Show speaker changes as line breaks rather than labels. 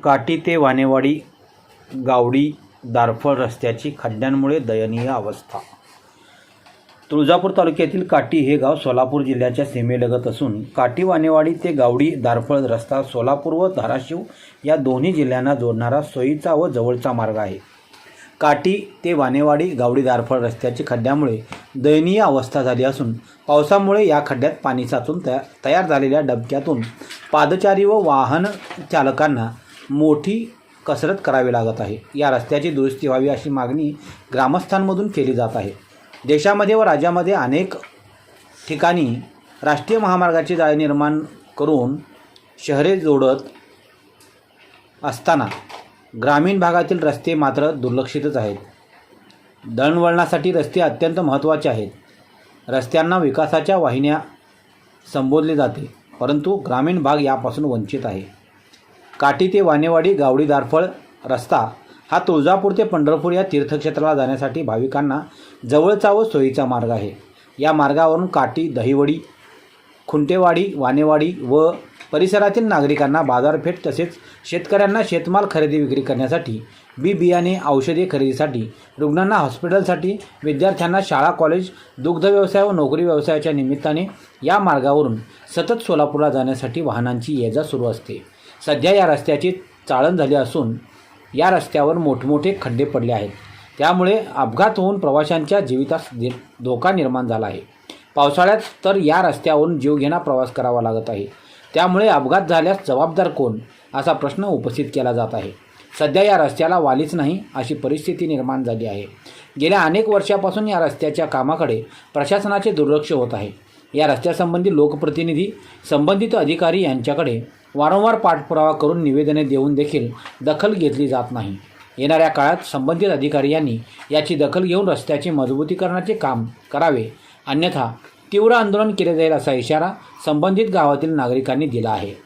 काटी ते वानेवाडी गावडी दारफळ रस्त्याची खड्ड्यांमुळे दयनीय अवस्था. तुळजापूर तालुक्यातील काटी हे गाव सोलापूर जिल्ह्याच्या सीमेलगत असून काटी वानेवाडी ते गावडी दारफळ रस्ता सोलापूर व धाराशिव या दोन्ही जिल्ह्यांना जोडणारा सोयीचा व जवळचा मार्ग आहे. काटी ते वानेवाडी गावडी दारफळ रस्त्याची खड्ड्यामुळे दयनीय अवस्था झाली असून पावसामुळे या खड्ड्यात पाणी साचून तया तयार झालेल्या डबक्यातून पादचारी व वाहन चालकांना मोठी कसरत करावी लागत आहे. या रस्त्याची दुरुस्ती व्हावी अशी मागणी ग्रामस्थांमधून केली जात आहे. देशामध्ये व राज्यामध्ये अनेक ठिकाणी राष्ट्रीय महामार्गाची जाळे निर्माण करून शहरे जोडत असताना ग्रामीण भागातील रस्ते मात्र दुर्लक्षितच आहेत. दळणवळणासाठी रस्ते अत्यंत महत्त्वाचे आहेत. रस्त्यांना विकासाच्या वाहिन्या संबोधले जाते परंतु ग्रामीण भाग यापासून वंचित आहे. काठी ते वानेवाडी गावडी दारफळ रस्ता हा तुळजापूर ते पंढरपूर या तीर्थक्षेत्राला जाण्यासाठी भाविकांना जवळचा व सोयीचा मार्ग आहे. या मार्गावरून काठी दहिवडी खुंटेवाडी वानेवाडी व परिसरातील नागरिकांना बाजारपेठ तसेच शेतकऱ्यांना शेतमाल खरेदी विक्री करण्यासाठी बी बियाणे औषधे खरेदीसाठी रुग्णांना हॉस्पिटलसाठी विद्यार्थ्यांना शाळा कॉलेज दुग्ध व्यवसाय व नोकरी व्यवसायाच्या निमित्ताने या मार्गावरून सतत सोलापूरला जाण्यासाठी वाहनांची ये जा सुरू असते. सध्या या रस्त्याची चाळण झाली असून या रस्त्यावर मोठमोठे खड्डे पडले आहेत. त्यामुळे अपघात होऊन प्रवाशांच्या जीवितास धोका निर्माण झाला आहे. पावसाळ्यात तर या रस्त्यावरून जीवघेणा प्रवास करावा लागत आहे. त्यामुळे अपघात झाल्यास जबाबदार कोण? असा प्रश्न उपस्थित केला जात आहे. सध्या या रस्त्याला वालीच नाही अशी परिस्थिती निर्माण झाली आहे. गेल्या अनेक वर्षापासून या रस्त्याच्या कामाकडे प्रशासनाचे दुर्लक्ष होत आहे. या रस्त्यासंबंधी लोकप्रतिनिधी संबंधित अधिकारी यांच्याकडे वारंवार पाठपुरावा करून निवेदने देऊन देखील दखल घेतली जात नाही. येणाऱ्या काळात संबंधित अधिकारी यांनी याची दखल घेऊन रस्त्याचे मजबूतीकरणाचे काम करावे. अन्यथा तीव्र आंदोलन केले जाईल असा इशारा संबंधित गावातील नागरिकांनी दिला आहे.